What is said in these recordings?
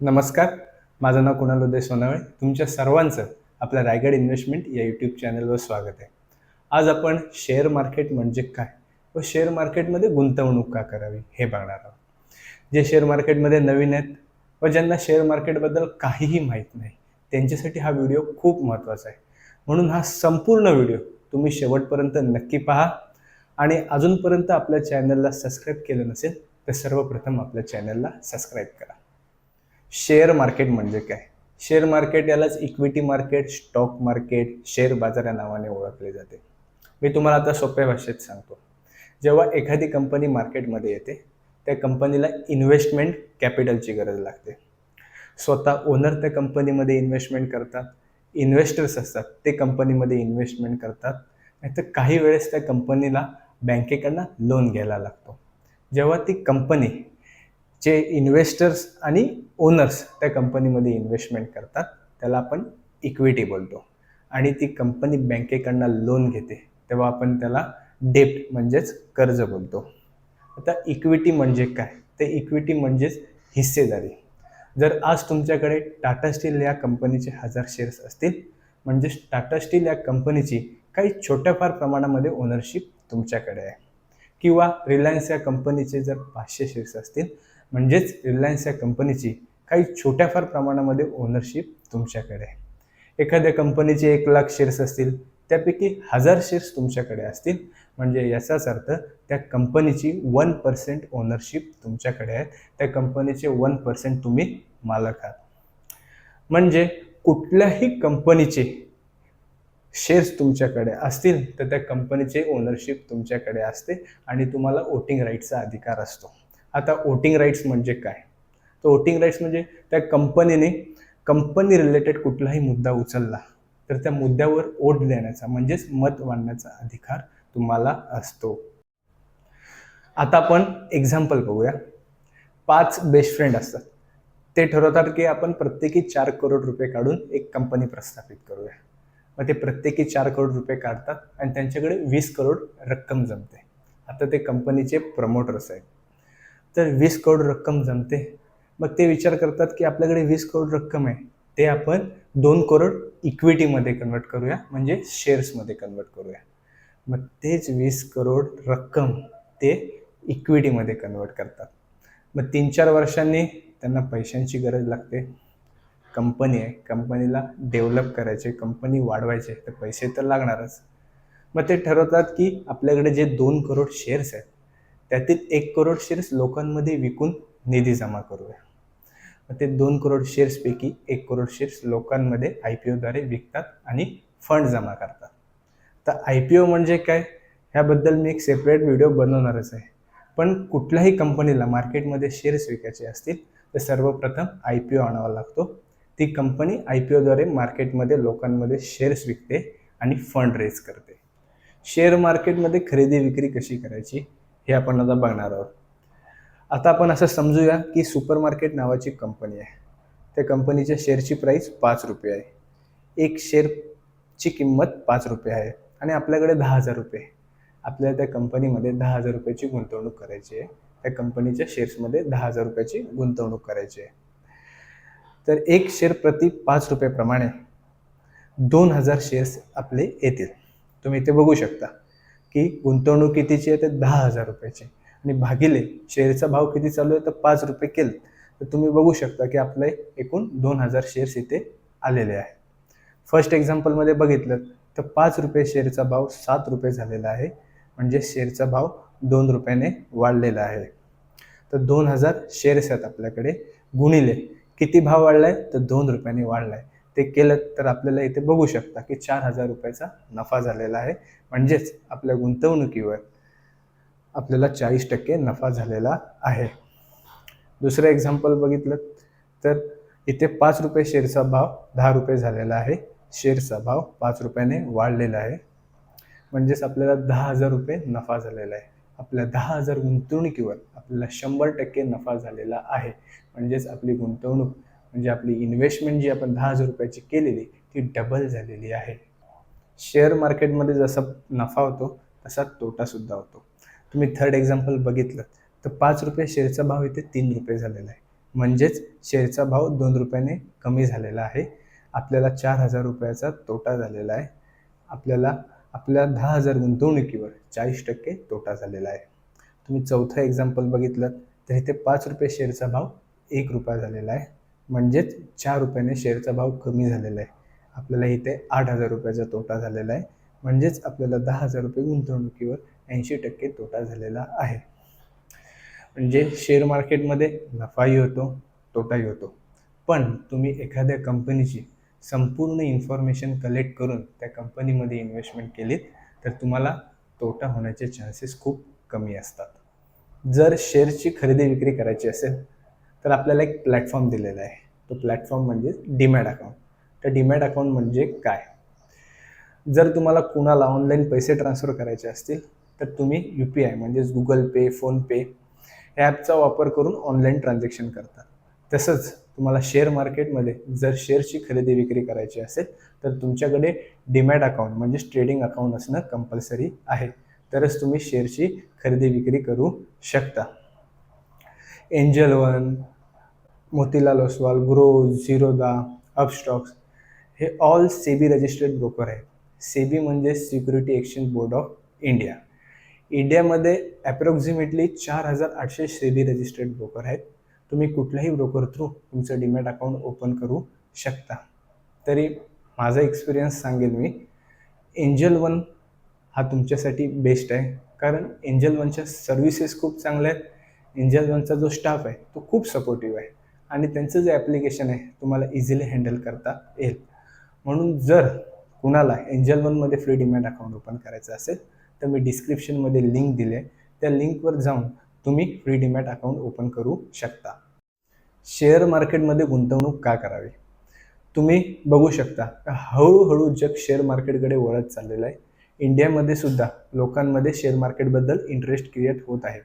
नमस्कार. माझं नाव कुणाल उदय सोनावळे. तुमच्या सर्वांचं आपल्या रायगड इन्व्हेस्टमेंट या यूट्यूब चॅनलवर स्वागत आहे. आज आपण शेअर मार्केट म्हणजे काय? व शेअर मार्केटमध्ये गुंतवणूक का करावी हे बघणार आहोत. जे शेअर मार्केटमध्ये नवीन आहेत व ज्यांना शेअर मार्केटबद्दल काहीही माहीत नाही त्यांच्यासाठी हा व्हिडिओ खूप महत्त्वाचा आहे. म्हणून हा संपूर्ण व्हिडिओ तुम्ही शेवटपर्यंत नक्की पहा. आणि अजूनपर्यंत आपल्या चॅनलला सबस्क्राईब केलं नसेल तर सर्वप्रथम आपल्या चॅनलला सबस्क्राईब करा. शेअर मार्केट म्हणजे काय? शेअर मार्केट यालाच equity market stock market share बाजार या नावाने ओळखले जाते. मी तुम्हाला आता सोप्या भाषेत सांगतो. जेव्हा एखादी कंपनी मार्केटमध्ये येते त्या कंपनीला इन्व्हेस्टमेंट कॅपिटलची गरज लागते. स्वतः ओनर त्या कंपनीमध्ये इन्व्हेस्टमेंट करतात इन्व्हेस्टर्स असतात ते कंपनीमध्ये इन्व्हेस्टमेंट करतात नाहीतर काही वेळेस त्या कंपनीला बँकेकडनं लोन घ्यायला लागतो. जेव्हा ती कंपनी जे इन्व्हेस्टर्स आणि ओनर्स त्या कंपनीमध्ये इन्व्हेस्टमेंट करतात त्याला आपण इक्विटी बोलतो. आणि ती कंपनी बँकेकडनं लोन घेते तेव्हा आपण त्याला डेप्ट म्हणजेच कर्ज बोलतो. आता इक्विटी म्हणजे काय? ते इक्विटी म्हणजेच हिस्सेदारी. जर आज तुमच्याकडे टाटा स्टील या कंपनीचे हजार शेअर्स असतील म्हणजेच टाटा स्टील या कंपनीची काही छोट्याफार प्रमाणामध्ये ओनरशिप तुमच्याकडे आहे. किंवा रिलायन्स या कंपनीचे जर पाचशे शेअर्स असतील म्हणजेच रिलायन्स या कंपनीची काही छोट्याफार प्रमाणामध्ये ओनरशिप तुमच्याकडे आहे. एखाद्या कंपनीचे एक लाख शेअर्स असतील त्यापैकी हजार शेअर्स तुमच्याकडे असतील. म्हणजे याचाच अर्थ त्या कंपनीची वन पर्सेंट ओनरशिप तुमच्याकडे आहे. त्या कंपनीचे वन पर्सेंट तुम्ही मालक आहात. म्हणजे कुठल्याही कंपनीचे शेअर्स तुमच्याकडे असतील तर त्या कंपनीचे ओनरशिप तुमच्याकडे असते आणि तुम्हाला वोटिंग राईटचा अधिकार असतो. आता वोटिंग राईट्स म्हणजे काय? तर वोटिंग राईट्स म्हणजे त्या कंपनीने कंपनी रिलेटेड कुठलाही मुद्दा उचलला तर त्या मुद्द्यावर वोट देण्याचा म्हणजेच मत मांडण्याचा अधिकार तुम्हाला असतो. आता आपण एक्झाम्पल बघूया. पाच बेस्ट फ्रेंड असतात. ते ठरवतात की आपण प्रत्येकी चार करोड रुपये काढून एक कंपनी प्रस्थापित करूया. मग ते प्रत्येकी चार करोड रुपये काढतात आणि त्यांच्याकडे वीस करोड रक्कम जमते. आता ते कंपनीचे प्रमोटर्स आहेत. तर वीस करोड रक्कम जमते. मग ते विचार करतात की आपल्याकडे वीस करोड रक्कम आहे ते आपण दोन करोड इक्विटीमध्ये कन्वर्ट करूया म्हणजे शेअर्समध्ये कन्वर्ट करूया. मग तेच वीस करोड रक्कम ते इक्विटीमध्ये कन्वर्ट करतात. मग तीन चार वर्षांनी त्यांना पैशांची गरज लागते. कंपनी आहे कंपनीला डेव्हलप करायचे कंपनी वाढवायचे तर पैसे तर लागणारच. मग ते ठरवतात की आपल्याकडे जे दोन करोड शेअर्स आहेत त्यातील एक करोड शेअर्स लोकांमध्ये विकून निधी जमा करूया. मग ते दोन करोड शेअर्सपैकी एक करोड शेअर्स लोकांमध्ये आय पी ओद्वारे विकतात आणि फंड जमा करतात. तर आय पी ओ म्हणजे काय? ह्याबद्दल मी एक सेपरेट व्हिडिओ बनवणारच आहे. पण कुठल्याही कंपनीला मार्केटमध्ये शेअर्स विकायचे असतील तर सर्वप्रथम आय पी ओ आणावा लागतो. ती कंपनी आय पी ओद्वारे मार्केटमध्ये लोकांमध्ये शेअर्स विकते आणि फंड रेज करते. शेअर मार्केटमध्ये खरेदी विक्री कशी करायची? हे आपण आता बघणार आहोत. आता आपण असं समजूया की सुपर मार्केट नावाची कंपनी आहे. त्या कंपनीच्या शेअरची प्राईस पाच रुपये आहे. एक शेअरची किंमत पाच रुपये आहे आणि आपल्याकडे दहा हजार रुपये आपल्याला त्या कंपनीमध्ये दहा हजार रुपयाची गुंतवणूक करायची आहे. त्या कंपनीच्या शेअर्समध्ये दहा हजार रुपयाची गुंतवणूक करायची आहे. तर एक शेअर प्रति पाच रुपयाप्रमाणे दोन हजार शेअर्स आपले येतील. तुम्ही इथे बघू शकता. की गुंतवणूक कितीची आहे तर दहा हजार रुपयाची आणि भागिले शेअरचा भाव किती चालू आहे तर पाच रुपये केलं. तर तुम्ही बघू शकता की आपले एकूण दोन हजार शेअर्स इथे आलेले आहे फर्स्ट एक्झाम्पलमध्ये बघितलं तर पाच रुपये शेअरचा भाव सात रुपये झालेला आहे. म्हणजे शेअरचा भाव दोन रुपयाने वाढलेला आहे. तर दोन हजार शेअर्स आहेत आपल्याकडे. गुणिले किती भाव वाढला आहे तर दोन रुपयाने वाढला आहे ते केलं तर आपल्याला इथे बघू शकता की चार हजार रुपयाचा नफा झालेला आहे. म्हणजेच आपल्या गुंतवणुकीवर आपल्याला चाळीस टक्के नफा झालेला आहे. दुसरं एक्झाम्पल बघितलं तर इथे पाच रुपये शेअरचा भाव दहा रुपये झालेला आहे. शेअरचा भाव पाच रुपयाने वाढलेला आहे. म्हणजेच आपल्याला दहा हजार रुपये नफा झालेला आहे. आपल्या दहा हजार गुंतवणुकीवर आपल्याला शंभर टक्के नफा झालेला आहे. म्हणजेच आपली गुंतवणूक म्हणजे आपली इन्व्हेस्टमेंट जी आपण दहा हजार रुपयाची केलेली ती डबल झालेली आहे. शेअर मार्केटमध्ये जसा नफा होतो तसा तोटासुद्धा होतो. तुम्ही थर्ड एक्झाम्पल बघितलं तर पाच रुपये शेअरचा भाव इथे तीन रुपये झालेला आहे. म्हणजेच शेअरचा भाव दोन रुपयाने कमी झालेला आहे. आपल्याला चार हजार रुपयाचा तोटा झालेला आहे. आपल्याला आपल्या दहा हजार गुंतवणुकीवर चाळीस टक्के तोटा झालेला आहे. तुम्ही चौथं एक्झाम्पल बघितलं तर इथे पाच रुपये शेअरचा भाव एक रुपया झालेला आहे. म्हणजेच चार रुपयाने शेअरचा भाव कमी झालेला आहे. आपल्याला इथे आठ हजार रुपयाचा तोटा झालेला आहे. म्हणजेच आपल्याला दहा हजार रुपये गुंतवणुकीवर ऐंशी टक्के तोटा झालेला आहे. म्हणजे शेअर मार्केटमध्ये नफाही होतो तोटाही होतो. पण तुम्ही एखाद्या कंपनीची संपूर्ण इन्फॉर्मेशन कलेक्ट करून त्या कंपनीमध्ये इन्व्हेस्टमेंट केलीत तर तुम्हाला तोटा होण्याचे चान्सेस खूप कमी असतात. जर शेअरची खरेदी विक्री करायची असेल तर आपल्याला एक प्लॅटफॉर्म दिलेला आहे. तो प्लॅटफॉर्म म्हणजे डीमॅट अकाउंट तर डीमॅट अकाउंट म्हणजे काय? जर तुम्हाला कुणाला ऑनलाईन पैसे ट्रान्सफर करायचे असतील तर तुम्ही यू पी आय म्हणजेच गुगल पे फोनपे या ॲपचा वापर करून ऑनलाईन ट्रान्झॅक्शन करता. तसंच तुम्हाला शेअर मार्केटमध्ये जर शेअरची खरेदी विक्री करायची असेल तर तुमच्याकडे डीमॅट अकाउंट म्हणजेच ट्रेडिंग अकाउंट असणं कंपल्सरी आहे. तरच तुम्ही शेअरची खरेदी विक्री करू शकता. Angel One Motilal Oswal Groww Zerodha Upstox हे ऑल सेबी रजिस्टर्ड ब्रोकर आहेत. सेबी म्हणजे security exchange board of India इंडियामध्ये ॲप्रॉक्झिमेटली चार हजार आठशे सेबी रजिस्टर्ड ब्रोकर आहेत. तुम्ही कुठल्याही ब्रोकर थ्रू तुमचं डीमॅट अकाउंट ओपन करू शकता. तरी माझा एक्सपिरियन्स सांगेल मी. एंजल वन हा तुमच्यासाठी बेस्ट आहे. कारण एंजल वनच्या सर्व्हिसेस खूप चांगल्या आहेत. एंजल वनचा जो स्टाफ आहे तो खूप सपोर्टिव्ह आहे. आणि त्यांचं जे ॲप्लिकेशन आहे तुम्हाला इझिली हँडल करता येईल. म्हणून जर कुणाला एंजल वनमध्ये फ्री डिमॅट अकाउंट ओपन करायचं असेल तर मी डिस्क्रिप्शनमध्ये लिंक दिले त्या लिंकवर जाऊन तुम्ही फ्री डिमॅट अकाउंट ओपन करू शकता. शेअर मार्केटमध्ये गुंतवणूक का करावी? तुम्ही बघू शकता का हळूहळू जग शेअर मार्केटकडे वळत चाललेलं आहे. इंडियामध्ये सुद्धा लोकांमध्ये शेअर मार्केटबद्दल इंटरेस्ट क्रिएट होत आहे.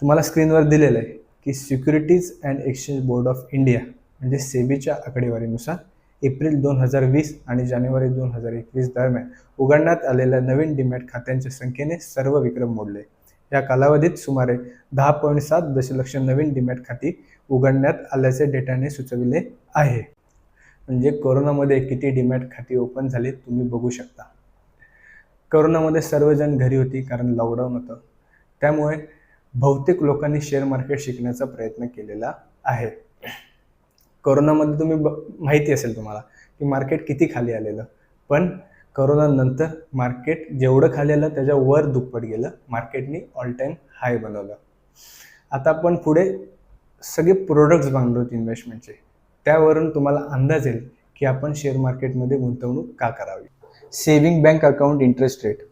तुम्हाला स्क्रीनवर दिलेलं आहे. की securities and exchange board of India म्हणजे सेबीच्या आकडेवारीनुसार एप्रिल दोन हजार वीस आणि जानेवारी दोन हजार एकवीस दरम्यान उघडण्यात आलेल्या नवीन डीमॅट खात्यांच्या संख्येने सर्व विक्रम मोडले. या कालावधीत सुमारे दहा पॉईंट सात दशलक्ष नवीन डीमॅट खाती उघडण्यात आल्याचे डेटाने सुचविले आहे. म्हणजे कोरोनामध्ये किती डीमॅट खाती ओपन झाली तुम्ही बघू शकता. कोरोनामध्ये सर्वजण घरी होती कारण लॉकडाऊन होतं. त्यामुळे बहुतेक लोकांनी शेअर मार्केट शिकण्याचा प्रयत्न केलेला आहे. कोरोनामध्ये तुम्ही ब माहिती असेल तुम्हाला की मार्केट किती खाली आलेलं. पण करोनानंतर मार्केट जेवढं खाली आलं त्याच्या वर दुप्पट गेलं मार्केटनी ऑल टाईम हाय बनवलं. आता आपण पुढे सगळे प्रोडक्ट्स बांधलोत इन्व्हेस्टमेंटचे त्यावरून तुम्हाला अंदाज येईल की आपण शेअर मार्केटमध्ये गुंतवणूक का करावी. Saving bank account interest rate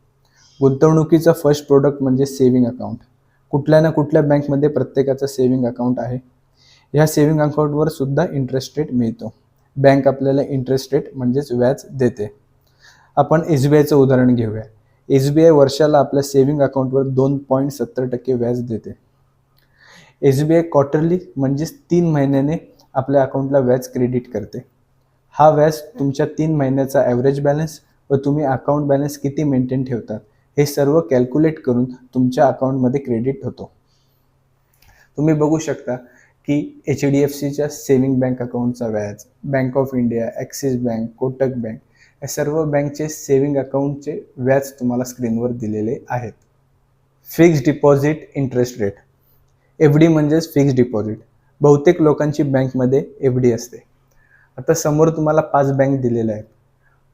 गुंतवणुकीचं फर्स्ट प्रोडक्ट म्हणजे सेविंग अकाउंट कुठल्या ना कुठल्या बँकमध्ये प्रत्येकाचं सेविंग अकाउंट आहे. ह्या सेविंग अकाउंटवर सुद्धा इंटरेस्ट रेट मिळतो. बँक आपल्याला इंटरेस्ट रेट म्हणजेच व्याज देते. आपण एस बी आयचं उदाहरण घेऊया. एस बी आय वर्षाला आपल्या सेविंग अकाउंटवर दोन पॉईंट सत्तर टक्के व्याज देते. एस बी आय क्वार्टरली म्हणजेच तीन महिन्याने आपल्या अकाउंटला व्याज क्रेडिट करते. हा व्याज तुमच्या तीन महिन्याचा ॲव्हरेज बॅलन्स व तुम्ही अकाउंट बॅलन्स किती मेंटेन ठेवतात? हे सर्व कॅल्क्युलेट करून तुमच्या अकाउंटमध्ये क्रेडिट होतो. तुम्ही बघू शकता की एच डी एफ सीच्या सेविंग बँक अकाउंटचा व्याज bank of India Axis bank Kotak bank या सर्व बँकचे सेविंग अकाउंटचे व्याज तुम्हाला स्क्रीनवर दिलेले आहेत. Fixed deposit interest rate F D म्हणजेच फिक्स्ड डिपॉझिट बहुतेक लोकांची बँकमध्ये एफ डी असते. आता समोर तुम्हाला पाच बँक दिलेल्या आहेत.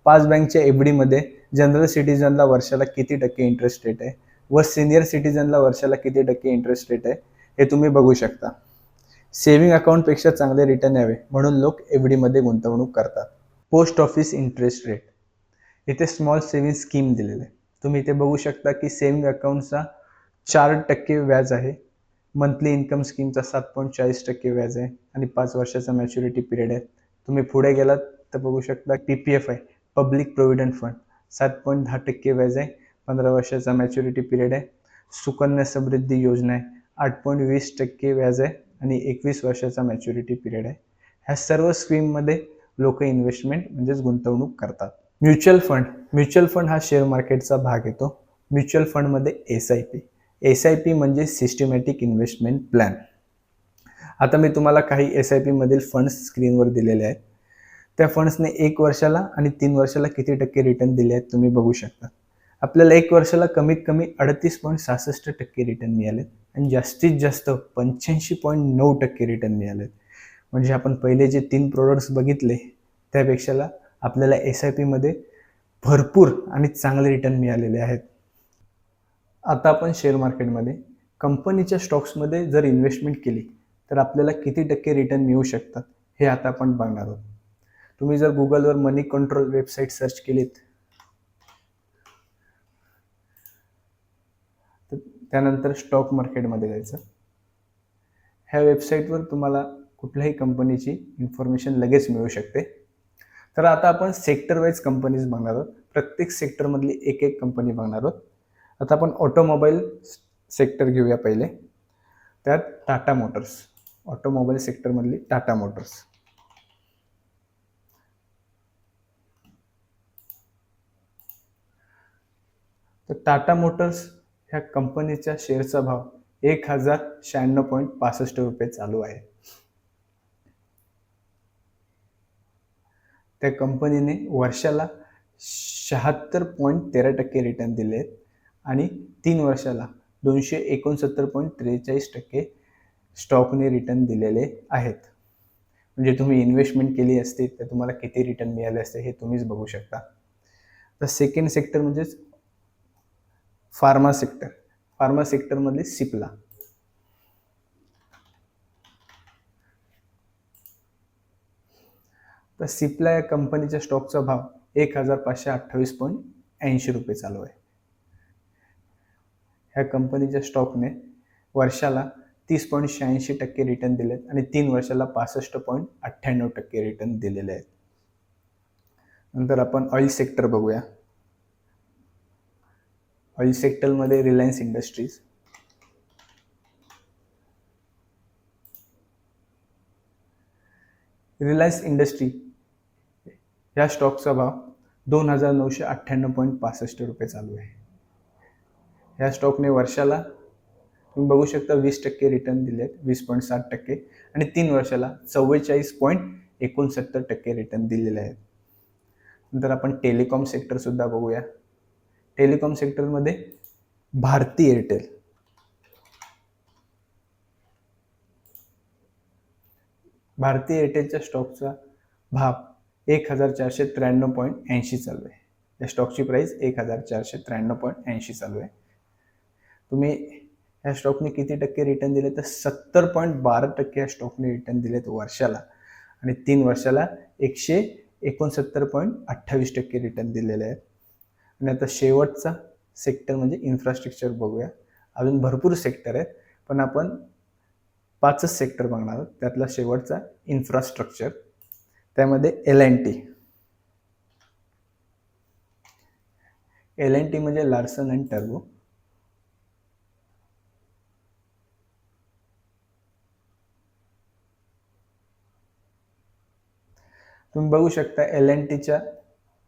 पाच बँकच्या एफ डीमध्ये जनरल सिटीजनला वर्षाला किती टक्के इंटरेस्ट रेट आहे? व सिनियर सिटीजनला वर्षाला किती टक्के इंटरेस्ट रेट आहे? हे तुम्ही बघू शकता. सेव्हिंग अकाउंटपेक्षा चांगले रिटर्न यावे म्हणून लोक एफ डीमध्ये गुंतवणूक करतात. पोस्ट ऑफिस इंटरेस्ट रेट इथे स्मॉल सेविंग स्कीम दिलेलं. आहे तुम्ही इथे बघू शकता की सेव्हिंग अकाउंटचा चार टक्के व्याज आहे. मंथली इन्कम स्कीमचा सात पॉईंट चाळीस टक्के व्याज आहे. आणि पाच वर्षाचा मॅच्युरिटी पिरियड आहे. तुम्ही पुढे गेलात तर बघू शकता पी पी एफ आहे. पब्लिक प्रोव्हिडंट फंड सात पॉईंट दहा टक्के व्याज आहे. पंधरा वर्षाचा मॅच्युरिटी पिरियड आहे. सुकन्या समृद्धी योजना आहे. आठ पॉईंट वीस टक्के व्याज आहे आणि एकवीस वर्षाचा मॅच्युरिटी पिरियड आहे. ह्या सर्व स्कीममध्ये लोक इन्व्हेस्टमेंट म्हणजेच गुंतवणूक करतात. म्युच्युअल फंड म्युच्युअल फंड हा शेअर मार्केटचा भाग येतो. म्युच्युअल फंडमध्ये S I P S I P म्हणजे सिस्टमॅटिक इन्व्हेस्टमेंट प्लॅन आता मी तुम्हाला काही एस आय पीमधील फंड्स स्क्रीनवर दिलेले आहेत. त्या फंड्सने एक वर्षाला आणि तीन वर्षाला किती टक्के रिटर्न दिले आहेत तुम्ही बघू शकता. आपल्याला एक वर्षाला कमीत कमी अडतीस पॉईंट सहासष्ट टक्के रिटर्न मिळालेत आणि जास्तीत जास्त पंच्याऐंशी पॉईंट नऊ टक्के रिटर्न मिळालेत. म्हणजे आपण पहिले जे तीन प्रोडक्ट्स बघितले त्यापेक्षाला आपल्याला एस आय पीमध्ये भरपूर आणि चांगले रिटर्न मिळालेले आहेत. आता आपण शेअर मार्केटमध्ये कंपनीच्या स्टॉक्समध्ये जर इन्व्हेस्टमेंट केली तर आपल्याला किती टक्के रिटर्न मिळू शकतात हे आता आपण बघणार आहोत. तुम्ही जर गुगलवर मनी कंट्रोल वेबसाईट सर्च केलीत तर त्यानंतर स्टॉक मार्केटमध्ये जायचं. ह्या वेबसाईटवर तुम्हाला कुठल्याही कंपनीची इन्फॉर्मेशन लगेच मिळू शकते. तर आता आपण सेक्टर वाईज कंपनीज बघणार आहोत. प्रत्येक सेक्टरमधली एक एक कंपनी बघणार आहोत. आता आपण ऑटोमोबाईल सेक्टर घेऊया पहिले. त्यात टाटा मोटर्स ऑटोमोबाईल सेक्टरमधली टाटा मोटर्स तर टाटा मोटर्स ह्या कंपनीच्या शेअरचा भाव एक हजार शहाण्णव पॉईंट पासष्ट रुपये चालू आहे. त्या कंपनीने वर्षाला शहात्तर पॉईंट तेरा टक्के रिटर्न दिले आहेत आणि तीन वर्षाला दोनशे एकोणसत्तर पॉईंट त्रेचाळीस टक्के स्टॉकने रिटर्न दिलेले आहेत. म्हणजे तुम्ही इन्व्हेस्टमेंट केली असते तर तुम्हाला किती रिटर्न मिळाले असते हे तुम्हीच बघू शकता. तर सेकंड सेक्टर म्हणजेच फार्मा सेक्टर. फार्मा सेक्टरमध्ये सिप्ला. तर सिप्ला या कंपनीच्या स्टॉकचा भाव एक हजार पाचशे अठ्ठावीस पॉईंट ऐंशी रुपये चालू आहे. ह्या कंपनीच्या स्टॉकने वर्षाला तीस पॉईंट शहाऐंशी टक्के रिटर्न दिले आहेत आणि तीन वर्षाला पासष्ट पॉईंट अठ्ठ्याण्णव टक्के रिटर्न दिलेले आहेत. नंतर आपण ऑइल सेक्टर बघूया. ऑइल सेक्टरमध्ये रिलायन्स इंडस्ट्रीज रिलायन्स इंडस्ट्री या स्टॉकचा भाव दोन हजार नऊशे अठ्ठ्याण्णव पॉईंट पासष्ट रुपये चालू आहे. ह्या स्टॉकने वर्षाला तुम्ही बघू शकता वीस टक्के रिटर्न दिले आहेत वीस पॉईंट साठ टक्के आणि तीन वर्षाला चव्वेचाळीस पॉईंट एकोणसत्तर टक्के रिटर्न दिलेले आहेत. नंतर आपण टेलिकॉम सेक्टरसुद्धा बघूया. टेलिकॉम सेक्टरमध्ये भारती एअरटेल. भारती एअरटेलच्या स्टॉकचा भाव एक हजार चारशे त्र्याण्णव पॉईंट ऐंशी चालू आहे. या स्टॉकची प्राईस एक हजार चारशे त्र्याण्णव पॉईंट ऐंशी चालू आहे. तुम्ही ह्या स्टॉकने किती टक्के रिटर्न दिले तर सत्तर पॉईंट बारा टक्के या स्टॉकने रिटर्न दिलेत वर्षाला. आणि तीन वर्षाला एकशे एकोणसत्तर पॉईंट अठ्ठावीस टक्के रिटर्न दिलेले आहेत. आणि आता शेवटचा सेक्टर म्हणजे इन्फ्रास्ट्रक्चर बघूया. अजून भरपूर सेक्टर आहेत पण आपण पाचच सेक्टर बघणार आहोत. त्यातला शेवटचा इन्फ्रास्ट्रक्चर त्यामध्ये L N T L N T म्हणजे लार्सन अँड टर्बो. तुम्ही बघू शकता एल एन टीच्या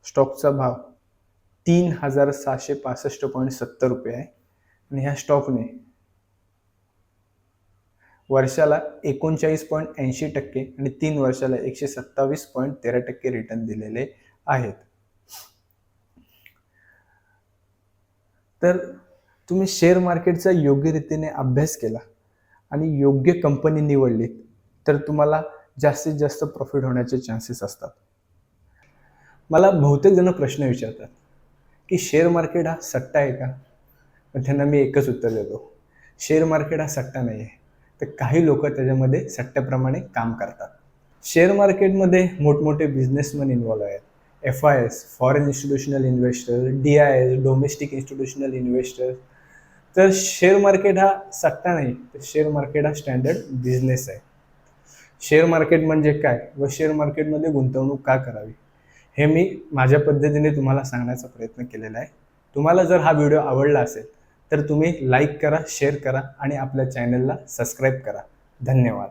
स्टॉकचा भाव. तीन हजार सहाशे पासष्ट पॉईंट सत्तर रुपये आहे. आणि ह्या स्टॉकने वर्षाला एकोणचाळीस पॉईंट ऐंशी टक्के आणि तीन वर्षाला एकशे सत्तावीस पॉईंट तेरा टक्के रिटर्न दिलेले आहेत. तर तुम्ही शेअर मार्केटचा योग्य रीतीने अभ्यास केला आणि योग्य कंपनी निवडली तर तुम्हाला जास्तीत जास्त प्रॉफिट होण्याचे चान्सेस असतात. मला बहुतेक जण प्रश्न विचारतात की शेअर मार्केट हा सट्टा आहे का? पण त्यांना मी एकच उत्तर देतो. शेअर मार्केट हा सट्टा नाही आहे तर काही लोक त्याच्यामध्ये सट्ट्याप्रमाणे काम करतात. शेअर मार्केटमध्ये मोठमोठे बिझनेसमॅन इन्व्हॉल्व आहेत. F I S foreign institutional investor D I S domestic institutional investor तर शेअर मार्केट हा सट्टा नाही. तर शेअर मार्केट हा स्टँडर्ड बिझनेस आहे. शेअर मार्केट म्हणजे काय? व शेअर मार्केटमध्ये गुंतवणूक का करावी? हे मी माझ्या पद्धतीने तुम्हाला सांगण्याचा प्रयत्न केलेला आहे. तुम्हाला जर हा व्हिडिओ आवडला असेल तर तुम्ही लाईक करा शेअर करा आणि आपल्या चॅनलला सबस्क्राईब करा. धन्यवाद.